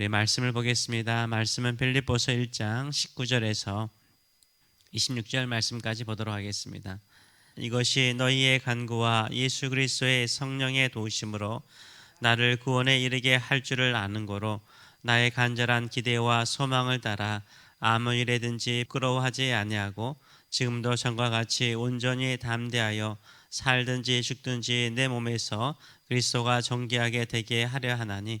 우리 말씀을 보겠습니다. 말씀은 빌립보서 1장 19절에서 26절 말씀까지 보도록 하겠습니다. 이것이 너희의 간구와 예수 그리스도의 성령의 도우심으로 나를 구원에 이르게 할 줄을 아는 거로 나의 간절한 기대와 소망을 따라 아무 일에든지 부끄러워하지 아니하고 지금도 전과 같이 온전히 담대하여 살든지 죽든지 내 몸에서 그리스도가 존귀하게 되게 하려 하나니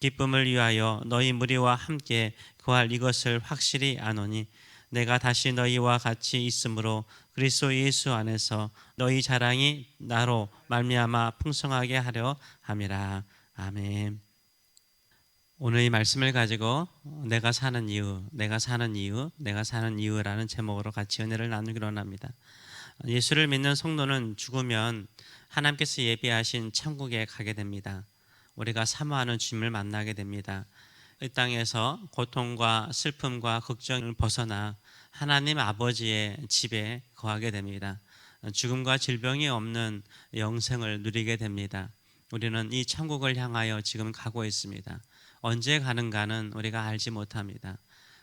기쁨을 위하여 너희 무리와 함께 구할 이것을 확실히 아노니 내가 다시 너희와 같이 있으므로 그리스도 예수 안에서 너희 자랑이 나로 말미암아 풍성하게 하려 함이라 아멘. 오늘 이 말씀을 가지고 내가 사는 이유, 내가 사는 이유, 내가 사는 이유라는 제목으로 같이 은혜를 나누기로 합니다. 예수를 믿는 성도는 죽으면 하나님께서 예비하신 천국에 가게 됩니다. 우리가 사모하는 주님을 만나게 됩니다. 이 땅에서 고통과 슬픔과 걱정을 벗어나 하나님 아버지의 집에 거하게 됩니다. 죽음과 질병이 없는 영생을 누리게 됩니다. 우리는 이 천국을 향하여 지금 가고 있습니다. 언제 가는가는 우리가 알지 못합니다.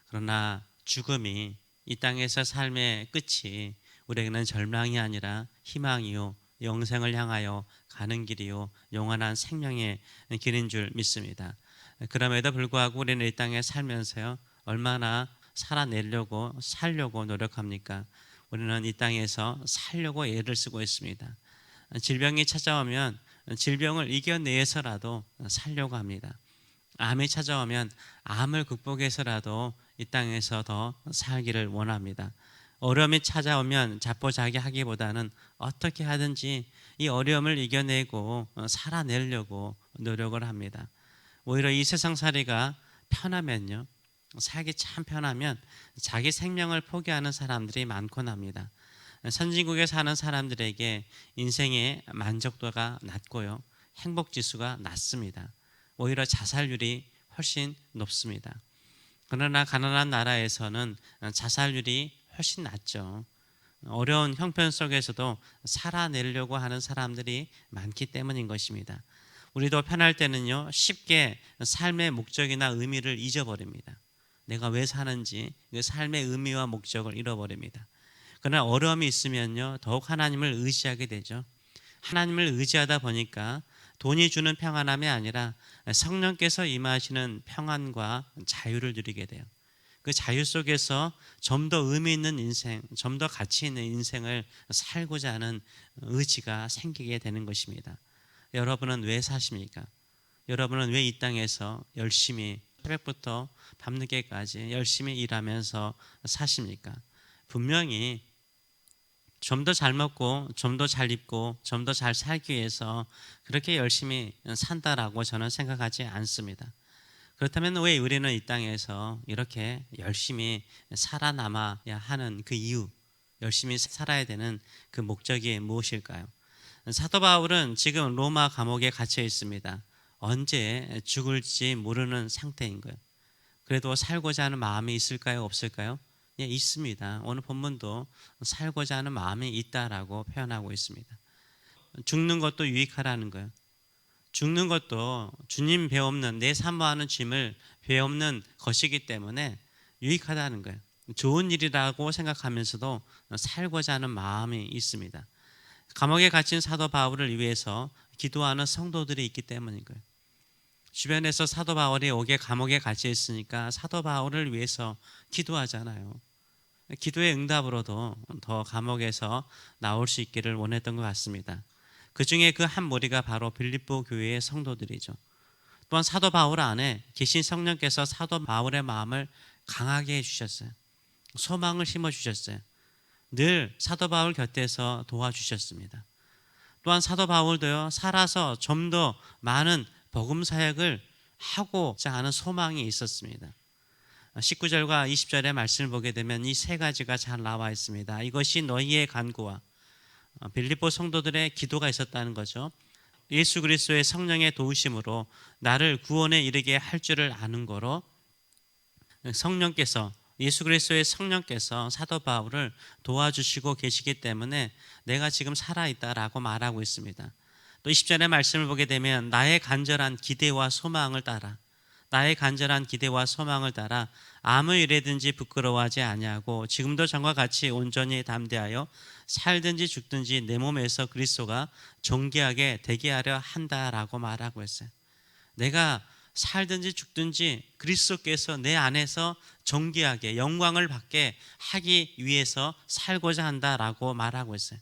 그러나 죽음이 이 땅에서 삶의 끝이 우리에게는 절망이 아니라 희망이요 영생을 향하여 가는 길이요 영원한 생명의 길인 줄 믿습니다. 그럼에도 불구하고 우리는 이 땅에 살면서요 얼마나 살아내려고 살려고 노력합니까? 우리는 이 땅에서 살려고 애를 쓰고 있습니다. 질병이 찾아오면 질병을 이겨내서라도 살려고 합니다. 암이 찾아오면 암을 극복해서라도 이 땅에서 더 살기를 원합니다. 어려움이 찾아오면 자포자기하기보다는 어떻게 하든지 이 어려움을 이겨내고 살아내려고 노력을 합니다. 오히려 이 세상살이가 편하면요. 살기 참 편하면 자기 생명을 포기하는 사람들이 많곤 합니다. 선진국에 사는 사람들에게 인생의 만족도가 낮고요. 행복 지수가 낮습니다. 오히려 자살률이 훨씬 높습니다. 그러나 가난한 나라에서는 자살률이 훨씬 낮죠. 어려운 형편 속에서도 살아내려고 하는 사람들이 많기 때문인 것입니다. 우리도 편할 때는요, 쉽게 삶의 목적이나 의미를 잊어버립니다. 내가 왜 사는지, 그 삶의 의미와 목적을 잃어버립니다. 그러나 어려움이 있으면요, 더욱 하나님을 의지하게 되죠. 하나님을 의지하다 보니까 돈이 주는 평안함이 아니라 성령께서 임하시는 평안과 자유를 누리게 돼요. 그 자유 속에서 좀 더 의미 있는 인생, 좀 더 가치 있는 인생을 살고자 하는 의지가 생기게 되는 것입니다. 여러분은 왜 사십니까? 여러분은 왜 이 땅에서 열심히 새벽부터 밤늦게까지 열심히 일하면서 사십니까? 분명히 좀 더 잘 먹고 좀 더 잘 입고 좀 더 잘 살기 위해서 그렇게 열심히 산다라고 저는 생각하지 않습니다. 그렇다면 왜 우리는 이 땅에서 이렇게 열심히 살아남아야 하는 그 이유, 열심히 살아야 되는 그 목적이 무엇일까요? 사도 바울은 지금 로마 감옥에 갇혀 있습니다. 언제 죽을지 모르는 상태인 거예요. 그래도 살고자 하는 마음이 있을까요? 없을까요? 예, 있습니다. 오늘 본문도 살고자 하는 마음이 있다라고 표현하고 있습니다. 죽는 것도 유익하라는 거예요. 죽는 것도 주님 배없는 내 사모하는 짐을 배없는 것이기 때문에 유익하다는 거예요. 좋은 일이라고 생각하면서도 살고자 하는 마음이 있습니다. 감옥에 갇힌 사도 바울을 위해서 기도하는 성도들이 있기 때문인 거예요. 주변에서 사도 바울이 오게 감옥에 갇혀 있으니까 사도 바울을 위해서 기도하잖아요. 기도의 응답으로도 더 감옥에서 나올 수 있기를 원했던 것 같습니다. 그 중에 그 한 무리가 바로 빌립보 교회의 성도들이죠. 또한 사도 바울 안에 계신 성령께서 사도 바울의 마음을 강하게 해주셨어요. 소망을 심어주셨어요. 늘 사도 바울 곁에서 도와주셨습니다. 또한 사도 바울도요, 살아서 좀 더 많은 복음 사역을 하고자 하는 소망이 있었습니다. 19절과 20절의 말씀을 보게 되면 이 세 가지가 잘 나와 있습니다. 이것이 너희의 간구와 어, 빌립보 성도들의 기도가 있었다는 거죠. 예수 그리스도의 성령의 도우심으로 나를 구원에 이르게 할 줄을 아는 거로 성령께서 예수 그리스도의 성령께서 사도 바울을 도와주시고 계시기 때문에 내가 지금 살아 있다라고 말하고 있습니다. 또 20절의 말씀을 보게 되면 나의 간절한 기대와 소망을 따라 나의 간절한 기대와 소망을 따라 아무 일에든지 부끄러워하지 아니하고 지금도 전과 같이 온전히 담대하여 살든지 죽든지 내 몸에서 그리스도가 존귀하게 되게 하려 한다라고 말하고 있어요. 내가 살든지 죽든지 그리스도께서 내 안에서 존귀하게 영광을 받게 하기 위해서 살고자 한다라고 말하고 있어요.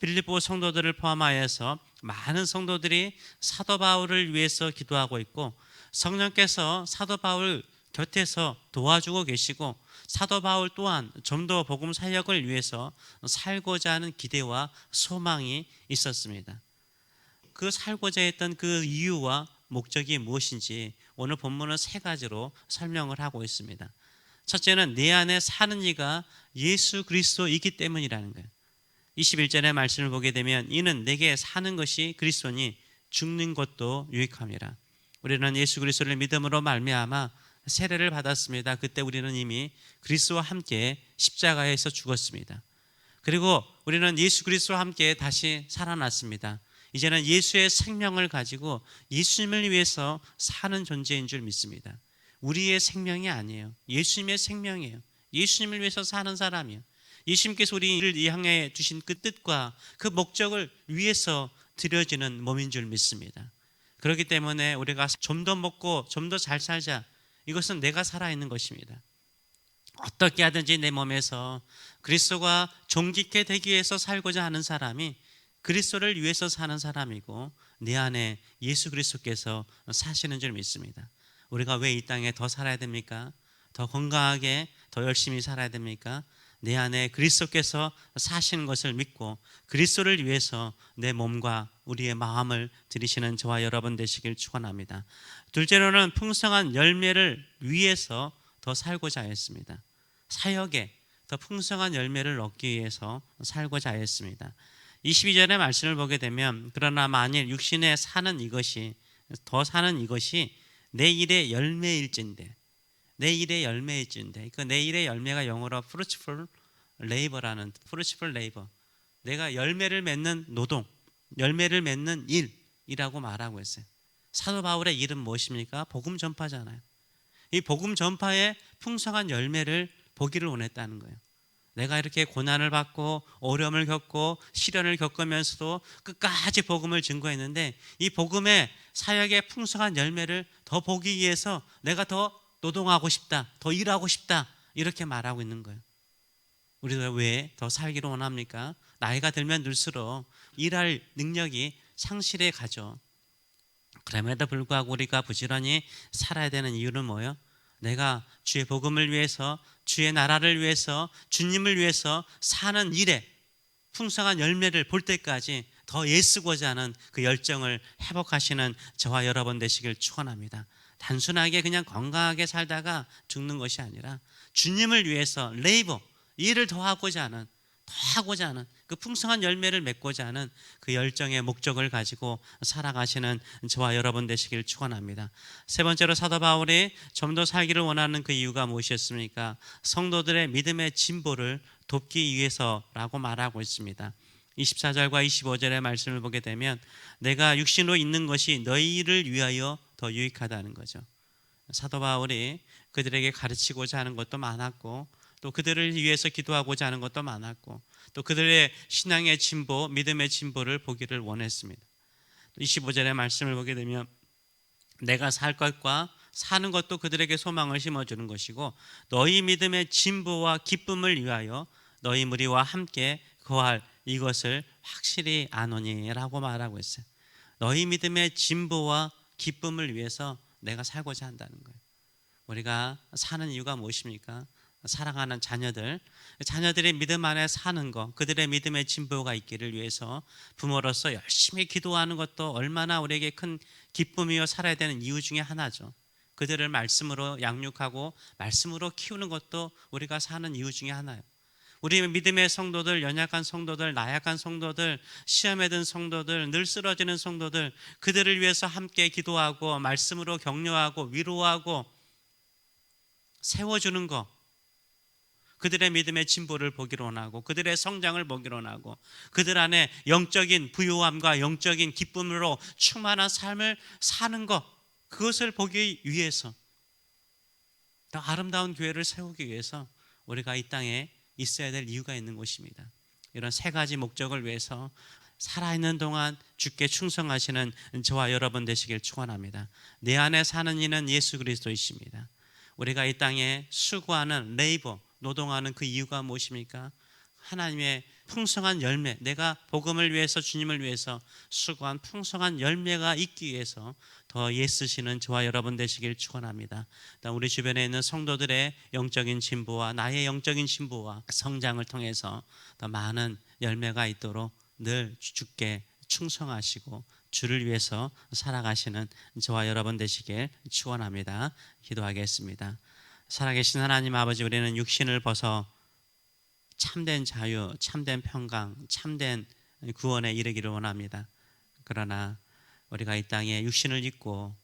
빌립보 성도들을 포함하여서 많은 성도들이 사도 바울을 위해서 기도하고 있고 성령께서 사도 바울 곁에서 도와주고 계시고 사도 바울 또한 좀 더 복음 사역을 위해서 살고자 하는 기대와 소망이 있었습니다. 그 살고자 했던 그 이유와 목적이 무엇인지 오늘 본문은 세 가지로 설명을 하고 있습니다. 첫째는 내 안에 사는 이가 예수 그리스도이기 때문이라는 거예요. 21절의 말씀을 보게 되면 이는 내게 사는 것이 그리스도니 죽는 것도 유익함이라. 우리는 예수 그리스도를 믿음으로 말미암아 세례를 받았습니다. 그때 우리는 이미 그리스도와 함께 십자가에서 죽었습니다. 그리고 우리는 예수 그리스도와 함께 다시 살아났습니다. 이제는 예수의 생명을 가지고 예수님을 위해서 사는 존재인 줄 믿습니다. 우리의 생명이 아니에요. 예수님의 생명이에요. 예수님을 위해서 사는 사람이에요. 예수님께서 우리를 향해 주신 그 뜻과 그 목적을 위해서 드려지는 몸인 줄 믿습니다. 그렇기 때문에 우리가 좀 더 먹고 좀 더 잘 살자. 이것은 내가 살아있는 것입니다. 어떻게 하든지 내 몸에서 그리스도가 존귀케 되기 위해서 살고자 하는 사람이 그리스도를 위해서 사는 사람이고 내 안에 예수 그리스도께서 사시는 줄 믿습니다. 우리가 왜 이 땅에 더 살아야 됩니까? 더 건강하게 더 열심히 살아야 됩니까? 내 안에 그리스도께서 사시는 것을 믿고 그리스도를 위해서 내 몸과 우리의 마음을 들이시는 저와 여러분 되시길 축원합니다. 둘째로는 풍성한 열매를 위해서 더 살고자 했습니다. 사역에 더 풍성한 열매를 얻기 위해서 살고자 했습니다. 22절의 말씀을 보게 되면 그러나 만일 육신에 사는 이것이 더 사는 이것이 내 일의 열매일진데 내 일의 열매일 진데 그 내 일의 열매가 영어로 fruitful labor라는 fruitful labor 내가 열매를 맺는 노동 열매를 맺는 일이라고 말하고 있어요. 사도 바울의 일은 무엇입니까? 복음 전파잖아요. 이 복음 전파의 풍성한 열매를 보기를 원했다는 거예요. 내가 이렇게 고난을 받고 어려움을 겪고 시련을 겪으면서도 끝까지 복음을 증거했는데 이 복음의 사역의 풍성한 열매를 더 보기 위해서 내가 더 노동하고 싶다, 더 일하고 싶다 이렇게 말하고 있는 거예요. 우리가 왜 더 살기를 원합니까? 나이가 들면 들수록 일할 능력이 상실해 가죠. 그럼에도 불구하고 우리가 부지런히 살아야 되는 이유는 뭐예요? 내가 주의 복음을 위해서 주의 나라를 위해서 주님을 위해서 사는 일에 풍성한 열매를 볼 때까지 더 예쓰고자 하는 그 열정을 회복하시는 저와 여러분 되시길 축원합니다. 단순하게 그냥 건강하게 살다가 죽는 것이 아니라 주님을 위해서 레이버 일을 더 하고자 하는 더 하고자 하는 그 풍성한 열매를 맺고자 하는 그 열정의 목적을 가지고 살아가시는 저와 여러분 되시길 축원합니다. 세 번째로 사도 바울이 좀 더 살기를 원하는 그 이유가 무엇이었습니까? 성도들의 믿음의 진보를 돕기 위해서라고 말하고 있습니다. 24절과 25절의 말씀을 보게 되면 내가 육신으로 있는 것이 너희를 위하여 더 유익하다는 거죠. 사도 바울이 그들에게 가르치고자 하는 것도 많았고 또 그들을 위해서 기도하고자 하는 것도 많았고 또 그들의 신앙의 진보, 믿음의 진보를 보기를 원했습니다. 25절의 말씀을 보게 되면 내가 살 것과 사는 것도 그들에게 소망을 심어주는 것이고 너희 믿음의 진보와 기쁨을 위하여 너희 무리와 함께 거할 이것을 확실히 아노니라고 말하고 있어요. 너희 믿음의 진보와 기쁨을 위해서 내가 살고자 한다는 거예요. 우리가 사는 이유가 무엇입니까? 사랑하는 자녀들, 자녀들의 믿음 안에 사는 것, 그들의 믿음의 진보가 있기를 위해서 부모로서 열심히 기도하는 것도 얼마나 우리에게 큰 기쁨이요 살아야 되는 이유 중에 하나죠. 그들을 말씀으로 양육하고 말씀으로 키우는 것도 우리가 사는 이유 중에 하나예요. 우리 믿음의 성도들, 연약한 성도들, 나약한 성도들, 시험에 든 성도들, 늘 쓰러지는 성도들, 그들을 위해서 함께 기도하고 말씀으로 격려하고 위로하고 세워주는 것. 그들의 믿음의 진보를 보기로 원하고 그들의 성장을 보기로 원하고 그들 안에 영적인 부요함과 영적인 기쁨으로 충만한 삶을 사는 것 그것을 보기 위해서 더 아름다운 교회를 세우기 위해서 우리가 이 땅에 있어야 될 이유가 있는 것입니다. 이런 세 가지 목적을 위해서 살아있는 동안 주께 충성하시는 저와 여러분 되시길 축원합니다. 내 안에 사는 이는 예수 그리스도이십니다. 우리가 이 땅에 수고하는 레이버 노동하는 그 이유가 무엇입니까? 하나님의 풍성한 열매, 내가 복음을 위해서 주님을 위해서 수고한 풍성한 열매가 있기 위해서 더 예쓰시는 저와 여러분 되시길 축원합니다. 우리 주변에 있는 성도들의 영적인 진보와 나의 영적인 진보와 성장을 통해서 더 많은 열매가 있도록 늘 주께 충성하시고 주를 위해서 살아가시는 저와 여러분 되시길 축원합니다. 기도하겠습니다. 살아계신 하나님 아버지 우리는 육신을 벗어 참된 자유, 참된 평강, 참된 구원에 이르기를 원합니다. 그러나 우리가 이 땅에 육신을 입고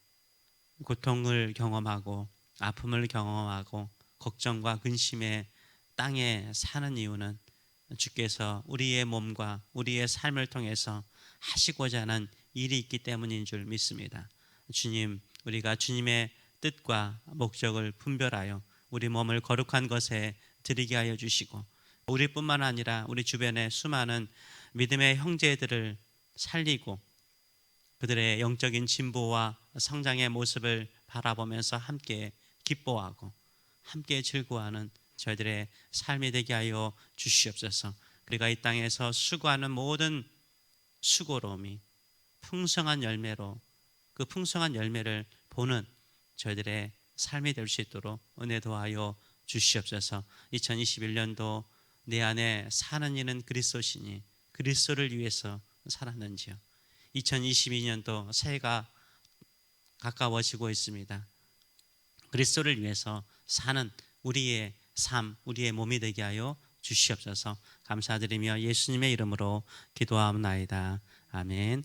고통을 경험하고 아픔을 경험하고 걱정과 근심에 땅에 사는 이유는 주께서 우리의 몸과 우리의 삶을 통해서 하시고자 하는 일이 있기 때문인 줄 믿습니다. 주님, 우리가 주님의 뜻과 목적을 분별하여 우리 몸을 거룩한 것에 드리게 하여 주시고 우리뿐만 아니라 우리 주변의 수많은 믿음의 형제들을 살리고 그들의 영적인 진보와 성장의 모습을 바라보면서 함께 기뻐하고 함께 즐거워하는 저희들의 삶이 되게 하여 주시옵소서. 우리가 이 땅에서 수고하는 모든 수고로움이 풍성한 열매로 그 풍성한 열매를 보는 저희들의 삶이 될 수 있도록 은혜 도하여 주시옵소서. 2021년도 내 안에 사는 이는 그리스도시니 그리스도를 위해서 살았는지요. 2022년도 새해가 가까워지고 있습니다. 그리스도를 위해서 사는 우리의 삶, 우리의 몸이 되게 하여 주시옵소서. 감사드리며 예수님의 이름으로 기도하옵나이다. 아멘.